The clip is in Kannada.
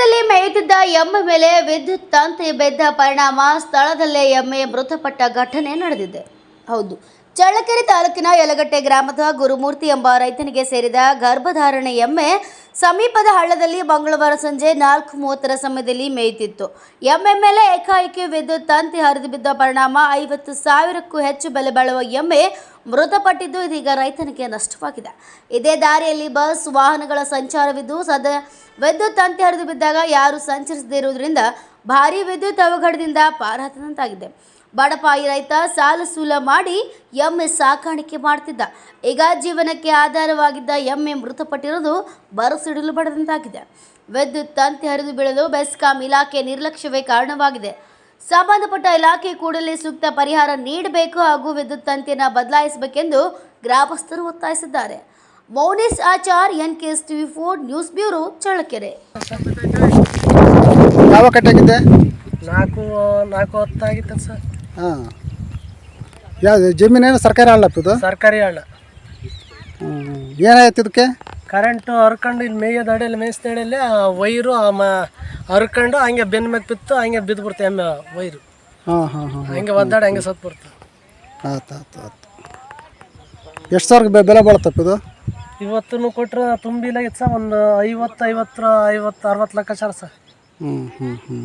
ಹೊಲದಲ್ಲಿ ಮೇಯುತ್ತಿದ್ದ ಎಮ್ಮೆ ಮೇಲೆ ವಿದ್ಯುತ್ ತಂತಿ ಬಿದ್ದ ಪರಿಣಾಮ ಸ್ಥಳದಲ್ಲೇ ಎಮ್ಮೆ ಮೃತಪಟ್ಟ ಘಟನೆ ನಡೆದಿದೆ. ಹೌದು ಚಳ್ಳಕೆರೆ ತಾಲೂಕಿನ ಯಲಗಟ್ಟೆ ಗ್ರಾಮದ ಗುರುಮೂರ್ತಿ ಎಂಬ ರೈತನಿಗೆ ಸೇರಿದ ಗರ್ಭಧಾರಣೆ ಎಮ್ಮೆ ಸಮೀಪದ ಹಳ್ಳದಲ್ಲಿ ಮಂಗಳವಾರ ಸಂಜೆ ನಾಲ್ಕು ಮೂವತ್ತರ ಸಮಯದಲ್ಲಿ ಮೇಯ್ತಿತ್ತು. ಎಮ್ಮೆ ಮೇಲೆ ಏಕಾಏಕಿ ವಿದ್ಯುತ್ ತಂತಿ ಹರಿದು ಬಿದ್ದ ಪರಿಣಾಮ ಐವತ್ತು ಸಾವಿರಕ್ಕೂ ಹೆಚ್ಚು ಬೆಲೆ ಬಾಳುವ ಎಮ್ಮೆ ಮೃತಪಟ್ಟಿದ್ದು ಇದೀಗ ರೈತನಿಗೆ ನಷ್ಟವಾಗಿದೆ. ಇದೇ ದಾರಿಯಲ್ಲಿ ಬಸ್, ವಾಹನಗಳ ಸಂಚಾರವಿದ್ದು ಸದ ವಿದ್ಯುತ್ ತಂತಿ ಹರಿದು ಬಿದ್ದಾಗ ಯಾರು ಸಂಚರಿಸದೇ ಇರುವುದರಿಂದ ಭಾರೀ ವಿದ್ಯುತ್ ಅವಘಡದಿಂದ ಪಾರಾದಂತಾಗಿದೆ. ಬಡಪಾಯಿ ರೈತ ಸಾಲ ಸೂಲ ಮಾಡಿ ಎಮ್ಮೆ ಸಾಕಾಣಿಕೆ ಮಾಡ್ತಿದ್ದ. ಈಗ ಜೀವನಕ್ಕೆ ಆಧಾರವಾಗಿದ್ದ ಎಮ್ಮೆ ಮೃತಪಟ್ಟಿರುವುದು ಬರಸಿಡಲು ಬಡದಂತಾಗಿದೆ. ವಿದ್ಯುತ್ ತಂತಿ ಹರಿದು ಬೀಳಲು ಬೆಸ್ಕಾಂ ಇಲಾಖೆ ನಿರ್ಲಕ್ಷ್ಯವೇ ಕಾರಣವಾಗಿದೆ. ಸಂಬಂಧಪಟ್ಟ ಇಲಾಖೆ ಕೂಡಲೇ ಸೂಕ್ತ ಪರಿಹಾರ ನೀಡಬೇಕು ಹಾಗೂ ವಿದ್ಯುತ್ ತಂತಿಯನ್ನು ಬದಲಾಯಿಸಬೇಕೆಂದು ಗ್ರಾಮಸ್ಥರು ಒತ್ತಾಯಿಸಿದ್ದಾರೆ. Mounesh Achar N K S TV four news bureau Challakere. ಯಾವ ಕಟ್ಟಾಗಿದ್ದೆ? ನಾಲ್ಕು ನಾಲ್ಕು ಹೊತ್ತಾಗಿತ್ತು ಸರ್. ಹಾಂ. ಯಾವುದು ಜಮೀನೇನು ಸರ್ಕಾರಿ ಇದು ಸರ್ಕಾರಿ ಹಳ್ಳ ಏನಾಯ್ತು ಇದಕ್ಕೆ? ಕರೆಂಟು ಹರ್ಕೊಂಡು ಇಲ್ಲಿ ಮೇಯೋದು ಅಡೆಯಲ್ಲಿ ಆ ವೈರು ಆ ಮ ಹರ್ಕೊಂಡು ಹಂಗೆ ಬೆನ್ನ ಮೇಲೆ ಬಿತ್ತು ಹಂಗೆ ಬಿದ್ದು ಬಿಡ್ತು ಎಮ್ಮೆ ವೈರು. ಹಾಂ ಹಾಂ ಹಾಂ ಹಂಗೆ ಒದ್ದಾಡಿ ಹಂಗೆ ಸತ್ತು ಬಿಡ್ತು. ಆಯ್ತು ಆಯ್ತು ಆಯ್ತು. ಎಷ್ಟು ಸಾವಿರ ಬೆಲೆ ಬಾಳತಪ್ಪ ಇದು? ಇವತ್ತು ಕೊಟ್ಟರೆ ತುಂಬಿಲಾಗಿತ್ತು ಸರ್. ಒಂದು ಐವತ್ತು ಐವತ್ತರ ಐವತ್ತು ಅರವತ್ತು ಲಕ್ಷ ಸರ್ ಸರ್. ಹ್ಞೂ ಹ್ಞೂ ಹ್ಞೂ